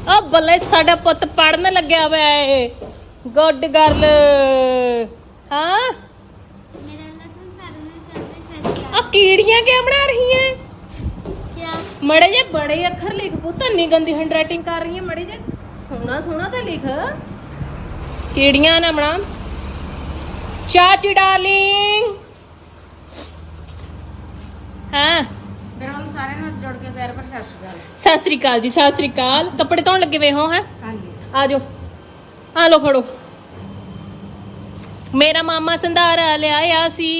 ਆ ਬੱਲੇ ਸਾਡਾ ਪੁੱਤ ਪੜਨ ਲੱਗਿਆ ਹੋਇਆ ਏ ਗੁੱਡ ਗਰਲ ਹਾਂ ਮੇਰਾ ਕਰਦੇ ਸੱਚ ਆ ਕੀੜੀਆਂ ਕਿਆ ਬਣਾ ਰਹੀਆਂ? ਕਿਆ? ਮੜੇ ਜੇ ਬੜੇ ਅੱਖਰ ਲਿਖ ਪੁੱਤ ਇੰਨੀ ਗੰਦੀ ਹੈਂਡਰਾਈਟਿੰਗ ਕਰ ਰਹੀ ਹੈ ਮੜੇ ਜੇ ਸੋਹਣਾ ਸੋਹਣਾ ਤਾਂ ਲਿਖ। ਕੀੜੀਆਂ ਨਾ ਬਣਾ। ਚਾਚੀ ਡਾਰਲਿੰਗ। ਹਾਂ? ਫਿਰ ਹੁਣ ਸਾਰਿਆਂ ਨਾਲ ਜੁੜ ਕੇ ਪਰ ਸਤਿ ਸ਼੍ਰੀ ਅਕਾਲ। ਸਤਿ ਸ੍ਰੀ ਅਕਾਲ ਜੀ ਸਤਿ ਸ੍ਰੀ ਅਕਾਲ। ਕੱਪੜੇ ਧੋਣ ਲੱਗੇ ਵੇ ਹੋ ਹੈ? ਹਾਂਜੀ। ਆ ਜਾਓ। ਆ ਲੋ ਫੜੋ। ਮੇਰਾ ਮਾਮਾ ਸੰਧਾਰਾ ਲਿਆਇਆ ਸੀ।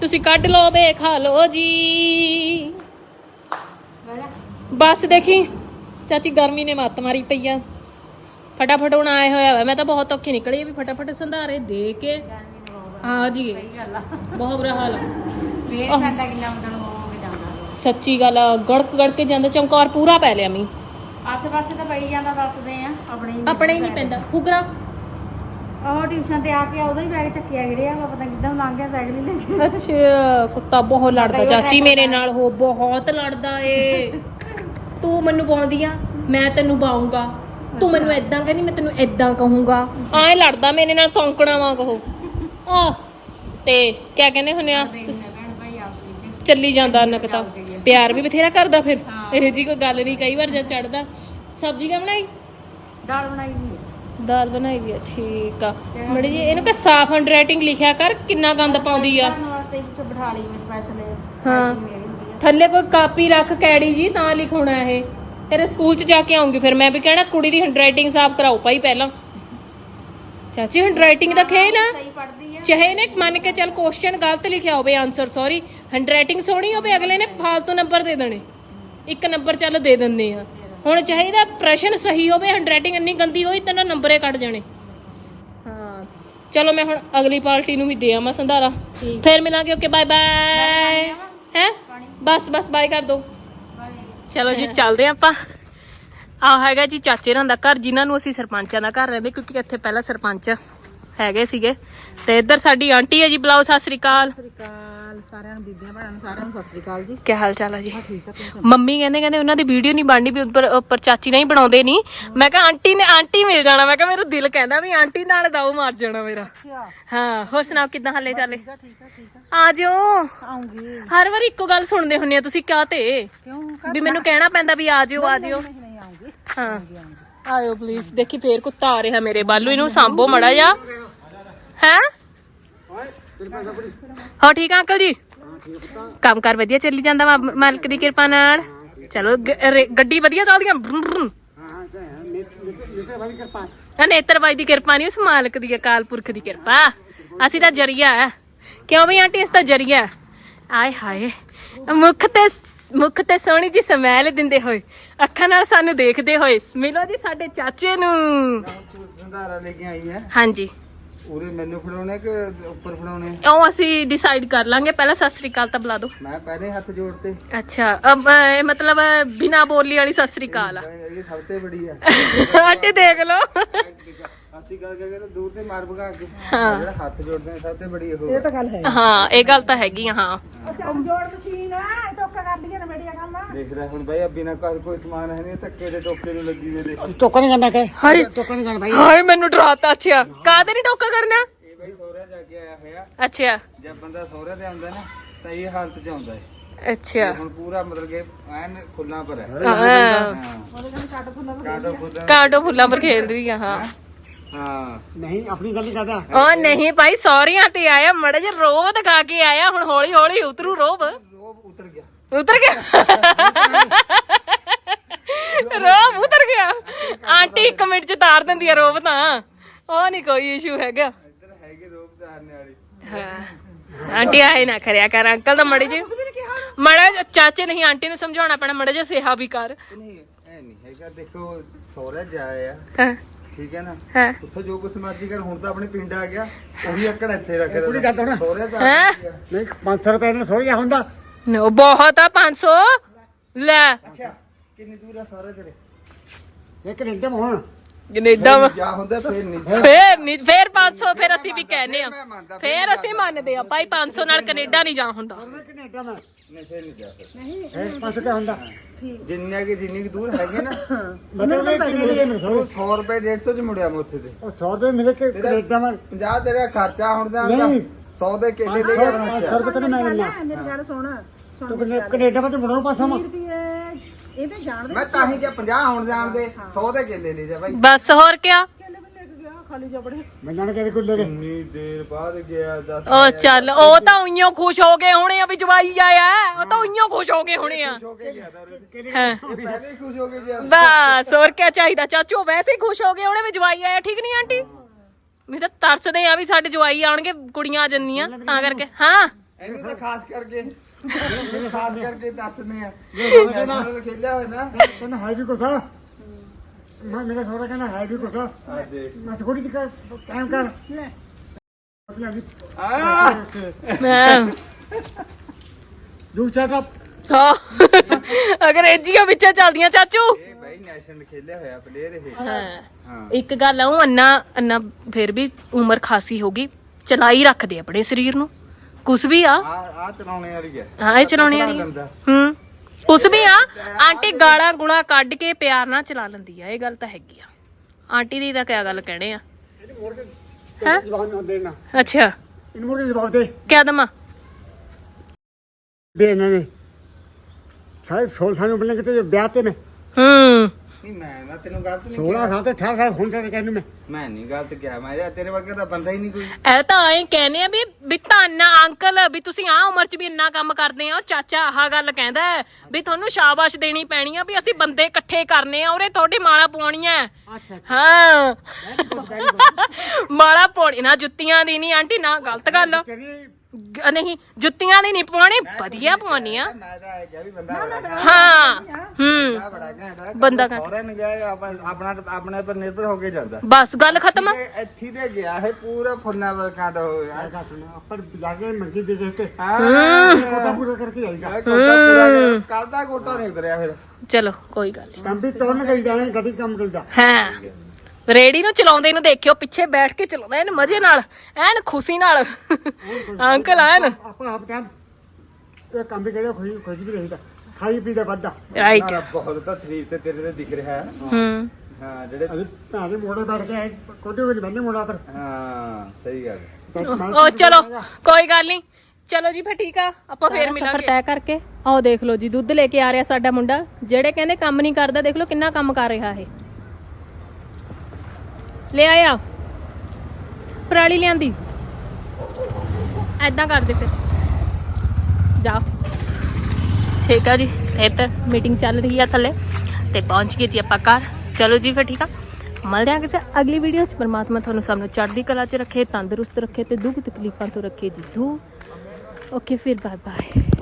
ਤੁਸੀਂ ਕੱਢ ਲਓ ਵੇ ਖਾ ਲਓ ਜੀ। ਬਸ ਦੇਖੀ ਚਾਚੀ ਗਰਮੀ ਨੇ ਮੱਤ ਮਾਰੀ ਪਈ ਆ। ਫਟਾਫਟ ਹੁਣ ਆਏ ਹੋਇਆ ਵਾ। ਮੈਂ ਤਾਂ ਬਹੁਤ ਔਖੀ ਨਿਕਲੀ ਵੀ ਫਟਾਫਟ ਸੰਧਾਰੇ ਦੇ ਕੇ ਆ ਜੀਏ ਬਹੁਤ ਬੁਰਾ ਹਾਲ ਕਿੰਨਾ ਹੋ ਕੇ ਜਾਂਦਾ। ਸੱਚੀ ਗੱਲ ਗੜਕ ਗੜਕ ਕੇ ਜਾਂਦਾ ਚਮਕਾਰ ਪੂਰਾ ਪੈ ਲਿਆ ਮੀ ਆਸੇ ਪਾਸੇ ਤਾਂ ਪਈ ਜਾਂਦਾ ਦੱਸਦੇ ਆ। ਆਪਣੇ ਹੀ ਆਪਣੇ ਹੀ ਨਹੀਂ ਪੈਂਦਾ। ਫੁਗਰਾ ਉਹ ਟਿਊਸ਼ਨ ਤੇ ਆ ਕੇ ਉਹਦਾ ਹੀ ਬੈਗ ਚੱਕਿਆ ਗਿਰਿਆ ਵਾ ਪਤਾ ਕਿੱਦਾਂ ਲੰਘ ਗਿਆ ਸਾਈਕਲ ਹੀ ਲੈ ਕੇ। ਅੱਛਾ ਕੁੱਤਾ ਬਹੁਤ ਲੜਦਾ ਚਾਚੀ ਮੇਰੇ ਨਾਲ ਹੋ ਬਹੁਤ ਲੜਦਾ ਏ। ਤੂੰ ਮੈਨੂੰ ਪਾਉਂਦੀ ਆ ਮੈਂ ਤੈਨੂੰ ਪਾਉਂਗਾ ਤੂੰ ਮੈਨੂੰ ਐਦਾਂ ਕਹਿੰਦੀ ਮੈਂ ਤੈਨੂੰ ਐਦਾਂ ਕਹੂੰਗਾ। ਆਏ ਲੜਦਾ ਮੇਰੇ ਨਾਲ ਸੌਂਕਣਾ ਵਾਂ ਕਹੋ ਆ ਤੇ ਕਿਆ ਕਹਿੰਦੇ ਹੁੰਨੇ ਆ? ਚੱਲੀ ਜਾਂਦਾ ਨਕਤਾ ਪਿਆਰ ਵੀ ਬਥੇਰਾ ਕਰਦਾ ਫਿਰ। ਇਹ ਜੀ ਕੋਈ ਗੱਲ ਨਹੀਂ ਕਈ ਵਾਰ ਜਦ ਚੜਦਾ। ਸਬਜ਼ੀ ਕਾ ਬਣਾਈ? ਦਾਲ ਬਣਾਈ ਦਾਲ ਬਣਾਈ ਦੀ ਆ ਠੀਕ ਆ। ਮੜੀ ਜੀ ਇਹਨੂੰ ਕਿ ਸਾਫ਼ ਹੈਂਡਰਾਈਟਿੰਗ ਲਿਖਿਆ ਕਰ ਕਿੰਨਾ ਗੰਦ ਪਾਉਂਦੀ ਆ। ਕਰਨ ਵਾਸਤੇ ਵਿੱਚ ਬਿਠਾ ਲਈ ਮੈਂ ਸਪੈਸ਼ਲ ਹਾਂ। ਥੱਲੇ ਕੋਈ ਕਾਪੀ ਰੱਖ ਕੈੜੀ ਜੀ ਤਾਂ ਲਿਖਾਉਣਾ ਇਹ। ਤੇਰੇ ਸਕੂਲ ਚ ਜਾ ਕੇ ਆਉਂਗੀ ਫਿਰ ਮੈਂ ਵੀ ਕਹਿਣਾ ਕੁੜੀ ਦੀ ਹੈਂਡਰਾਈਟਿੰਗ ਸਾਫ਼ ਕਰਾਓ ਭਾਈ ਪਹਿਲਾਂ। ਚਾਚੀ ਹੈਂਡਰਾਈਟਿੰਗ ਦਾ ਖੇਲ ਆ? ਸਹੀ ਪੜਦੀ ਆ। ਚਾਹੇ ਨੇ ਮੰਨ ਕੇ ਚੱਲ ਕੁਐਸਚਨ ਗਲਤ ਲਿਖਿਆ ਹੋਵੇ ਆਨਸਰ ਸੌਰੀ ਹੈਂਡਰਾਈਟਿੰਗ ਸੋਹਣੀ ਹੋਵੇ ਅਗਲੇ ਨੇ ਫਾਲਤੂ ਨੰਬਰ ਦੇ ਦੇਣੇ। ਇੱਕ ਨੰਬਰ ਚੱਲ ਦੇ ਦਿੰਦੇ ਆ। ਹੁਣ ਚਾਹੀਦਾ ਪ੍ਰਸ਼ਨ ਸਹੀ ਹੋਵੇ ਹੈਂਡਰਾਈਟਿੰਗ ਇੰਨੀ ਗੰਦੀ ਹੋਈ ਤਾਂ ਨਾ ਨੰਬਰੇ ਕੱਟ ਜਾਣੇ ਹਾਂ। ਚਲੋ ਮੈਂ ਹੁਣ ਅਗਲੀ ਪਾਰਟੀ ਨੂੰ ਵੀ ਦੇ ਆਵਾਂ ਸੰਧਾਰਾ। ਫਿਰ ਮਿਲਾਂਗੇ ਓਕੇ ਬਾਏ ਬਾਏ ਹੈ? ਬਸ ਬਸ ਬਾਏ ਕਰ ਦੋ। ਚਲੋ ਜੀ ਚੱਲਦੇ ਆਪਾਂ। ਆ ਹੈਗਾ ਜੀ ਚਾਚੇ ਰਾਂ ਦਾ ਘਰ ਜਿਨ੍ਹਾਂ ਨੂੰ ਅਸੀਂ ਸਰਪੰਚਾਂ ਦਾ ਘਰ ਰਹਿੰਦੇ ਕਿਉਂਕਿ ਇੱਥੇ ਪਹਿਲਾਂ ਸਰਪੰਚ ਹੈਗੇ ਸੀਗੇ। ਤੇ ਇੱਧਰ ਸਾਡੀ ਆਂਟੀ ਹੈ ਜੀ ਬੁਲਾਓ ਸਤਿ ਸ੍ਰੀ ਅਕਾਲ। ਸਤਿ ਸ੍ਰੀ ਅਕਾਲ ਸਾਰਿਆਂ ਨੂੰ ਬੀਬੀਆਂ ਭੈਣਾਂ ਨੂੰ ਸਾਰਿਆਂ ਨੂੰ ਸਤਿ ਸ੍ਰੀ ਅਕਾਲ ਜੀ। ਕੀ ਹਾਲ ਚਾਲ ਹੈ ਜੀ? ਠੀਕ ਆ ਤੁਸੀਂ ਮੰਮੀ ਕਹਿੰਦੇ ਕਹਿੰਦੇ ਉਹਨਾਂ ਦੀ ਵੀਡੀਓ ਨਹੀਂ ਬਣਨੀ ਵੀ ਉੱਪਰ ਉੱਪਰ ਚਾਚੀ ਨਹੀਂ ਬਣਾਉਂਦੇ ਨਹੀਂ ਮੈਂ ਕਿਹਾ ਆਂਟੀ ਨੇ ਆਂਟੀ ਮਿਲ ਜਾਣਾ। ਮੈਂ ਕਿਹਾ ਮੇਰਾ ਦਿਲ ਕਹਿੰਦਾ ਵੀ ਆਂਟੀ ਨਾਲ ਦਾਉ ਮਾਰ ਜਾਣਾ ਮੇਰਾ। ਅੱਛਾ। ਹਾਂ ਹੋਰ ਸੁਣਾਓ ਕਿੱਦਾਂ ਹਾਲੇ ਚਾਲੇ? ਠੀਕ ਆ ਠੀਕ ਆ ਠੀਕ ਆ। ਆ ਜਾਓ ਆਉਂਗੀ। ਹਰ ਵਾਰ ਇੱਕੋ ਗੱਲ ਸੁਣਦੇ ਹੁੰਨੇ ਆ ਤੁਸੀਂ ਕਿਆ ਤੇ? ਕਿਉਂ? ਵੀ ਮੈਨੂੰ ਕਹਿਣਾ ਪੈਂਦਾ ਵੀ ਆ ਜਿਓ ਆ ਜਿਓ ਨਹੀਂ ਨਹੀਂ ਆਉਂਗੀ। ਹਾਂ। ਆਇਓ ਪਲੀਜ਼ ਦੇਖੀ ਫੇਰ ਕੁੱਤਾ ਆ ਰਿਹਾ ਮੇਰੇ ਬਾਲੂ ਇਹਨੂੰ ਸਾਂਭੋ ਮੜਾ ਜਾ ਹੈ? ਹਾਂ ਠੀਕ ਆ ਅੰਕਲ ਜੀ? ਕੰਮ ਕਰ ਵਧੀਆ ਚੱਲੀ ਜਾਂਦਾ ਵਾ ਮਾਲਕ ਦੀ ਕਿਰਪਾ ਨਾਲ? ਚਲੋ ਗੱਡੀ ਵਧੀਆ ਚੱਲਦੀ ਆ। ਨਾ ਨੇਤਰਬਾਈ ਦੀ ਕਿਰਪਾ ਨਹੀਂ ਉਸ ਮਾਲਕ ਦੀ ਅਕਾਲ ਪੁਰਖ ਦੀ ਕਿਰਪਾ। ਅਸੀਂ ਤਾਂ ਜਰੀਆ ਹੈ ਕਿਉਂ ਵੀ ਆਂਟੀ ਇਸ ਤਾਂ ਜਰੀਆ ਹੈ। ਆਏ ਹਾਏ ਮੁਖ ਤੇ ਮੁਖ ਤੇ ਸੋਹਣੀ ਜੀ ਸਮੈਲ ਦਿੰਦੇ ਹੋਏ ਅੱਖਾਂ ਨਾਲ ਸਾਨੂੰ ਦੇਖਦੇ ਹੋਏ ਮਿਲੋ ਜੀ ਸਾਡੇ ਚਾਚੇ ਨੂੰ। ਹੈ ਹਾਂਜੀ। ਉਰੇ ਮੈਨੂੰ ਫੜਾਉਣੇ ਕਿ ਉੱਪਰ ਫੜਾਉਣੇ ਉਹ ਅਸੀਂ ਡਿਸਾਈਡ ਕਰ ਲਾਂਗੇ ਪਹਿਲਾਂ ਸਤਿ ਸ੍ਰੀ ਅਕਾਲ ਤਾਂ ਬੁਲਾ ਦਿਓ ਮੈਂ ਪਹਿਲੇ ਹੱਥ ਜੋੜਤੇ ਅੱਛਾ ਅਬ, ਇਹ ਮਤਲਬ ਬਿਨਾ ਬੋਲੀ ਵਾਲੀ ਸਤਿ ਸ੍ਰੀ ਅਕਾਲ ਆ ਇਹ ਸਭ ਤੋਂ ਬੜੀ ਹੈ ਆਂਟੀ ਦੇਖ ਲਓ ਅਸੀਂ ਗੱਲ ਕਰਕੇ ਤਾਂ ਦੂਰ ਤੇ ਮਾਰ ਭਗਾ ਕੇ। ਹਾਂ। ਜਿਹੜਾ ਹੱਥ ਜੋੜਦੇ ਨੇ ਸਭ ਤੋਂ ਬੜੀ ਉਹ ਹੈ। ਤਾਂ ਗੱਲ ਹੈ ਹਾਂ ਇਹ ਗੱਲ ਤਾਂ ਹੈਗੀ ਆ ਹਾਂ। ਜੋੜ ਮਸ਼ੀਨ ਆ ਟੋਕਾ ਕਰ ਲਈਏ ਨਾ ਮੇੜੀਆ ਕੰਮ। ਦੇਖ ਰਿਹਾ ਹੁਣ ਬਾਈ ਬਿਨਾ ਘਰ ਕੋਈ ਸਮਾਨ ਹੈ ਨਹੀਂ ਧੱਕੇ ਦੇ ਟੋਕੇ ਨੂੰ ਲੱਗੀ ਵੇ ਦੇਖ। ਟੋਕਾ ਨਹੀਂ ਕਰਨਾ ਕਿ ਹਾਏ। ਟੋਕਾ ਨਹੀਂ ਕਰਨਾ ਭਾਈ ਹਾਏ ਮੈਨੂੰ ਡਰਾਤਾ ਅੱਛਾ। ਕਾਹਦੇ ਨਹੀਂ ਟੋਕਾ ਕਰਨਾ? ਇਹ ਬਾਈ ਸਹੁਰਿਆਂ ਜਾ ਕੇ ਆਇਆ ਹੋਇਆ। ਅੱਛਾ। ਜਦ ਬੰਦਾ ਸਹੁਰੇ ਤੇ ਆਉਂਦਾ ਨਾ ਤਾਂ ਇਹ ਹਾਲਤ ਚ ਆਉਂਦਾ ਹੈ। ਅੱਛਾ। ਹੁਣ ਪੂਰਾ ਮਤਲਬ ਕਿ ਐਨ ਖੁੱਲਾ ਪਰ ਹੈ। ਹਾਂ ਹਾਂ। ਉਹਦੇ ਕਹਿੰਦੇ ਕੱਟ ਫੁੱਲਾ ਕਾਟੋ ਪਰ ਖੇਡਦੀ ਆ ਹਾਂ? ਹਾਂ। ਨਹੀਂ ਆਪਣੀ ਗੱਲ ਨਹੀਂ ਕਰਦਾ ਉਹ ਨਹੀਂ ਭਾਈ ਸੌਰੀਆਂ ਤੇ ਆਇਆ ਮੜੇ ਜੇ ਰੋਬ ਦਿਖਾ ਕੇ ਆਇਆ ਹੁਣ ਹੌਲੀ ਹੌਲੀ ਉਤਰੂ ਰੋਬ ਰੋਬ ਉਤਰ ਗਿਆ। ਉਤਰ ਗਿਆ? ਰੋਬ ਉਤਰ ਗਿਆ। ਆਂਟੀ ਇੱਕ ਮਿੰਟ ਚ ਤਾਰ ਦਿੰਦੀ ਆ ਰੋਬ ਤਾਂ। ਉਹ ਨਹੀਂ ਕੋਈ ਇਸ਼ੂ ਹੈਗਾ। ਇੱਧਰ ਹੈਗੇ ਰੋਬ ਧਾਰਨੇ ਵਾਲੀ। ਹਾਂ। ਆਂਟੀ ਆਏ ਨਾ ਕਰਿਆ ਕਰ ਅੰਕਲ ਦਾ ਮੜੇ ਜੇ ਮੜਾ ਚਾਚੇ ਨਹੀਂ ਆਂਟੀ ਨੂੰ ਸਮਝਾਉਣਾ ਪੈਣਾ ਮੜਾ ਜੇ ਸੇਹਾ ਵੀ ਕਰ। ਨਹੀਂ ਐ ਨਹੀਂ ਹੈਗਾ। ਦੇਖੋ ਸਹੁਰੇ ਜਾਏ ਆ ਹਾਂ। ਠੀਕ ਹੈ ਨਾ? ਹਾਂ। ਉੱਥੇ ਜੋ ਕੁਛ ਮਰਜ਼ੀ ਕਰ ਹੁਣ ਤਾਂ ਆਪਣੇ ਪਿੰਡ ਆ ਗਿਆ। ਉਹੀ ਅਕੜ ਇੱਥੇ ਰੱਖ ਪੂਰੀ ਗੱਲ ਸੁਣ। ਸਹੁਰੇ ਦਾ ਹੈਂ? ਨਹੀਂ 500 ਰੁਪਏ ਨਾਲ ਸੋਰੀਆ ਹੁੰਦਾ। ਨੋ ਬਹੁਤ ਆ 500 ਲੈ। ਅੱਛਾ ਕਿੰਨੀ ਦੂਰ ਆ ਸਹੁਰੇ ਤੇਰੇ? ਇਹ ਕੈਨੇਡਾ ਹੁਣ। ਕੈਨੇਡਾ ਵਾ। ਜਾ ਹੁੰਦਾ ਫੇਰ ਨਹੀਂ ਜਾ ਫੇਰ ਨਹੀਂ ਫੇਰ 500 ਫੇਰ ਅਸੀਂ ਵੀ ਕਹਿੰਨੇ ਆ ਫੇਰ ਅਸੀਂ ਮੰਨਦੇ ਆ ਭਾਈ 500 ਨਾਲ ਕੈਨੇਡਾ ਨਹੀਂ ਜਾ ਹੁੰਦਾ। ਕੈਨੇਡਾ ਮੈਂ। ਨਹੀਂ ਫੇਰ ਨਹੀਂ ਜਾ ਫਿਰ। ਨਹੀਂ 500 ਰੁਪਏ ਹੁੰਦਾ? ਜਿੰਨਾ ਕਿ ਜਿੰਨੀ ਕੁ ਦੂਰ ਹੈਗੇ ਨਾ। ਮਤਲਬ ਇਹ ਮੇਰੇ ਉਹ 100 ਰੁਪਏ 150 ਚ ਮੁੜਿਆ ਮੈਂ ਉੱਥੇ ਤੇ। ਉਹ 100 ਰੁਪਏ ਮਿਲੇ ਕਿ ਕੈਨੇਡਾ ਮੈਂ। 50 ਤੇਰਾ ਖਰਚਾ ਹੁਣ ਦਾ ਨਹੀਂ। 100 ਦੇ ਕੇਲੇ ਲੈ ਕੇ ਆਉਣਾ 100 ਰੁਪਏ ਤਾਂ ਮੈਂ ਦਿੰਦਾ ਮੇਰੀ ਗੱਲ ਸੁਣ ਤੂੰ ਕੈਨੇ- ਕੈਨੇਡਾ ਤੇ ਮੁੜੋ ਪਾਸਾ ਮੈਂ। ਰੁਪਏ ਇਹ ਤੇ ਜਾਣਦੇ ਮੈਂ ਤਾਂ ਹੀ ਕਿ 50 ਹੁਣ ਜਾਣਦੇ 100 ਦੇ ਕੇਲੇ ਲੈ ਜਾ ਭਾਈ ਬਸ ਹੋਰ ਕਿਆ? ਕਿੱਲੇ ਵੀ ਲੈ ਕੇ ਗਿਆ ਖਾਲੀ ਜਬੜੇ। ਮੈਂ ਜਾਣ ਕੇ ਕੋਲ ਲੈ ਕੇ ਕਿੰਨੀ ਦੇਰ ਬਾਅਦ ਗਿਆ ਦੱਸ ਉਹ ਚੱਲ ਉਹ ਤਾਂ ਉਈਓ ਖੁਸ਼ ਹੋ ਗਏ ਹੋਣੇ ਆ ਵੀ ਜਵਾਈ ਆਇਆ ਹੈ। ਉਹ ਤਾਂ ਉਈਓ ਖੁਸ਼ ਹੋ ਗਏ ਹੋਣੇ ਆ। ਹੋ ਕੇ ਗਿਆ ਤਾਂ ਉਰੇ। ਹਾਂ। ਇਹ ਪਹਿਲੇ ਹੀ ਖੁਸ਼ ਹੋ ਕੇ ਗਿਆ ਬਸ ਹੋਰ ਕਿਆ ਚਾਹੀਦਾ? ਚਾਚੂ ਵੈਸੇ ਹੀ ਖੁਸ਼ ਹੋ ਗਏ ਵੀ ਜਵਾਈ ਆਇਆ ਠੀਕ ਨਹੀਂ ਆਂਟੀ? ਵੀ ਤਾਂ ਤਰਸਦੇ ਆ ਵੀ ਸਾਡੇ ਜਵਾਈ ਆਉਣਗੇ ਕੁੜੀਆਂ ਆ ਜੰਨੀਆਂ ਤਾਂ ਕਰਕੇ। ਹਾਂ। ਇਹਨੂੰ ਤਾਂ ਖਾਸ ਕਰਕੇ ਮੇਰੇ ਖਾਸ ਕਰਕੇ ਦੱਸਦੇ ਆ। ਜੋ ਕਹਿੰਦਾ ਖੇਲਿਆ ਹੋਇਆ ਨਾ। ਕਹਿੰਦਾ ਹੈ ਵੀ ਕੁਛ ਆ ਮੈਂ ਮੇਰਾ ਸਹੁਰਾ ਕਹਿੰਦਾ ਹੈ ਵੀ ਕੁਛ ਆ ਆ ਦੇਖ। ਮੈਂ ਸਕੂਟੀ ਚ ਕਾਇਮ ਕਰ। ਲੈ। ਮਤਲਬ ਜੀ। ਆ! ਹਾਂ ਦੂ ਚਾਟਾ ਹਾਂ। ਅੰਗਰੇਜ਼ੀਆਂ ਵਿੱਚ ਚੱਲਦੀਆਂ ਚਾਚੂ। ਇਹ ਭਾਈ ਨੈਸ਼ਨਲ ਖੇਲਿਆ ਹੋਇਆ ਪਲੇਅਰ ਇਹ। ਹਾਂ। ਹਾਂ। ਇੱਕ ਗੱਲ ਆ ਉਹ ਅੰਨਾ ਅੰਨਾ ਫਿਰ ਵੀ ਉਮਰ ਖਾਸੀ ਹੋ ਗਈ। ਚਲਾਈ ਰੱਖਦੇ ਆਪਣੇ ਸਰੀਰ ਨੂੰ। ਕੁਛ ਵੀ ਆ। ਆ ਆ ਚਲਾਉਣੇ ਵਾਲੀ ਹੈ। ਹਾਂ ਇਹ ਚਲਾਉਣੇ ਵਾਲੀ ਆ। ਹੂੰ। ਕੁਛ ਵੀ ਆ ਆਂਟੀ ਗਾਲਾਂ ਗੁਲਾ ਕੱਢ ਕੇ ਪਿਆਰ ਨਾਲ ਚਲਾ ਲੈਂਦੀ ਆ ਇਹ ਗੱਲ ਤਾਂ ਹੈਗੀ ਆ। ਆਂਟੀ ਦੀ ਤਾਂ ਕਿਆ ਗੱਲ ਕਹਿਣੇ ਆ? ਹੈਂ? ਜਵਾਬ ਨਾ ਦੇਣਾ। ਅੱਛਾ। ਇਹਨੂੰ ਮੁੜ ਕੇ ਜਵਾਬ ਦੇ। ਕਿਆ ਦਮਾ ਦੇ ਇਹਨਾਂ ਨੇ। ਸਾਰੇ 16 ਸਾਲ ਨੂੰ ਬਣੇ ਕਿਤੇ ਵਿਆਹ ਤੇ ਮੈਂ ਹੂੰ। ਨਹੀਂ ਮੈਂ ਨਾ ਤੈਨੂੰ ਗਲਤ ਨਹੀਂ 16 ਸਾਲ ਤੇ 18 ਸਾਲ ਹੁਣ ਤੇ ਕਹਿੰਦੇ ਮੈਂ। ਮੈਂ ਨਹੀਂ ਗਲਤ ਕਿਹਾ ਮੈਂ ਕਿਹਾ ਤੇਰੇ ਵਰਗਾ ਤਾਂ ਬੰਦਾ ਹੀ ਨਹੀਂ ਕੋਈ। ਇਹ ਤਾਂ ਐਂ ਕਹਿੰਦੇ ਆ ਵੀ ਵੀ ਤਾਨਾ ਅੰਕਲ ਵੀ ਤੁਸੀਂ ਆ ਉਮਰ 'ਚ ਵੀ ਇੰਨਾ ਕੰਮ ਕਰਦੇ ਆ ਉਹ ਚਾਚਾ ਆਹ ਗੱਲ ਕਹਿੰਦਾ ਹੈ ਵੀ ਤੁਹਾਨੂੰ ਸ਼ਾਬਾਸ਼ ਦੇਣੀ ਪੈਣੀ ਆ ਵੀ ਅਸੀਂ ਬੰਦੇ ਇਕੱਠੇ ਕਰਨੇ ਆ ਉਹਰੇ ਤੁਹਾਡੀ ਮਾਲਾ ਅੱਛਾ ਹਾਂ। ਮਾਲਾ ਪਾਉਣੀ ਨਾ ਜੁੱਤੀਆਂ ਦੀ ਨਹੀਂ ਆਂਟੀ ਨਾ ਗਲਤ ਗੱਲ। ਆ। ਤੇਰੀ ਗ- ਨਹੀਂ ਜੁੱਤੀਆਂ ਦੀ ਨਹੀਂ ਪਵਾਉਣੀ ਵਧੀਆ ਪਵਾਉਣੀ ਆ ਮੈਂ ਤਾਂ ਇਹ ਕਿਹਾ ਵੀ ਬੰਦਾ ਬੜਾ ਹਾਂ ਹੂੰ। ਬੰਦਾ ਬੜਾ ਘੈਂਟਾ ਬੰਦਾ ਘੈਂਟ। ਸਹੁਰੇ ਨੂੰ ਗਿਆ ਆਪਣਾ ਆਪਣਾ ਆਪਣੇ ਉੱਪਰ ਨਿਰਭਰ ਹੋ ਕੇ ਜਾਂਦਾ। ਬਸ ਗੱਲ ਖਤਮ। ਆ ਇੱਥੇ- ਇੱਥੇ ਤੇ ਗਿਆ ਇਹ ਪੂਰਾ ਫੁੰਨਾ ਵਰਕਾਂਡ ਹੋ ਗਿਆ। ਆਏਗਾ ਸੁਣਾ ਪਰ ਜਾ ਕੇ ਮੰਗੀ ਦੇ ਕੇ। ਤੇ ਹਾਂ। ਕੋਟਾ ਪੂਰਾ ਕਰਕੇ ਆਏਗਾ ਕੋਟਾ ਪੂਰਾ ਕੱਲ ਦਾ ਕੋਟਾ ਨਹੀਂ ਉਤਰਿਆ ਫਿਰ। ਚਲੋ ਕੋਈ ਗੱਲ ਨੀ। ਕੰਮ ਵੀ ਟੋਰਨ ਕਰੀਦਾ ਹੈ ਗੱਡੀ ਕੰਮ ਕਰੀਦਾ ਹਾਂ। ਰੇੜੀ ਨੂੰ ਚਲਾਉਂਦੇ ਨੂੰ ਦੇਖਿਓ ਪਿੱਛੇ ਬੈਠ ਕੇ ਚਲਾਉਂਦਾ ਐਨ ਮਜ਼ੇ ਨਾਲ ਐਨ ਖੁਸ਼ੀ ਨਾਲ। ਅੰਕਲ ਐਨ। ਆਪਾਂ ਆਪ ਟਾਈਮ ਇਹ ਕੰਮ ਵੀ ਕਰਿਆ ਖੁਸ਼ੀ ਖੁਸ਼ੀ ਵੀ ਰਹੀਦਾ ਖਾਈ ਪੀਦਾ ਵੱਧਾ। ਰਾਈਟ ਬਹੁਤ ਤਾਂ ਸਰੀਰ ਤੇ ਤੇਰੇ ਤੇ ਦਿਖ ਰਿਹਾ ਹੈ। ਹੂੰ। ਹਾਂ ਜਿਹੜੇ ਅਸੀਂ ਭੈਣ ਦੇ ਮੋੜੇ ਬੈਠ ਕੇ ਕੋਟੇ ਵਿੱਚ ਬੰਨੇ ਮੋੜਾ ਪਰ। ਹਾਂ ਸਹੀ ਗੱਲ। ਉਹ ਚਲੋ ਕੋਈ ਗੱਲ ਨਹੀਂ ਚਲੋ ਜੀ ਫਿਰ ਠੀਕ ਆ ਆਪਾਂ ਫੇਰ ਮਿਲਾਂਗੇ ਸਫਰ ਤੈਅ ਕਰਕੇ। ਆਓ ਦੇਖ ਲਓ ਜੀ ਦੁੱਧ ਲੈ ਕੇ ਆ ਰਿਹਾ ਸਾਡਾ ਮੁੰਡਾ। ਜਿਹੜੇ ਕਹਿੰਦੇ ਕੰਮ ਨਹੀਂ ਕਰਦਾ ਦੇਖ ਲਓ ਕਿੰਨਾ ਕੰਮ ਕਰ ਰਿਹਾ ਇਹ। ਲੈ ਆਇਆ। ਪਰਾਲੀ ਲਿਆਂਦੀ। ਐਦਾਂ ਕਰਦੇ ਫਿਰ। ਜਾ। ਠੀਕ ਆ ਜੀ। ਇੱਧਰ ਮੀਟਿੰਗ ਚੱਲ ਰਹੀ ਆ ਥੱਲੇ। ਤੇ ਪਹੁੰਚ ਗਏ ਜੀ ਆਪਾਂ ਘਰ। ਚਲੋ ਜੀ ਫਿਰ ਠੀਕ ਆ। ਮਿਲਦੇ ਹਾਂ ਕਿਸੇ ਅਗਲੀ ਵੀਡੀਓ 'ਚ। ਪਰਮਾਤਮਾ ਤੁਹਾਨੂੰ ਸਭ ਨੂੰ ਚੜ੍ਹਦੀ ਕਲਾ 'ਚ ਰੱਖੇ ਤੰਦਰੁਸਤ ਰੱਖੇ ਤੇ ਦੁੱਖ ਤਕਲੀਫਾਂ ਤੋਂ ਰੱਖੇ ਜੀ ਦੂਰ। ਓਕੇ ਫਿਰ ਬਾਏ ਬਾਏ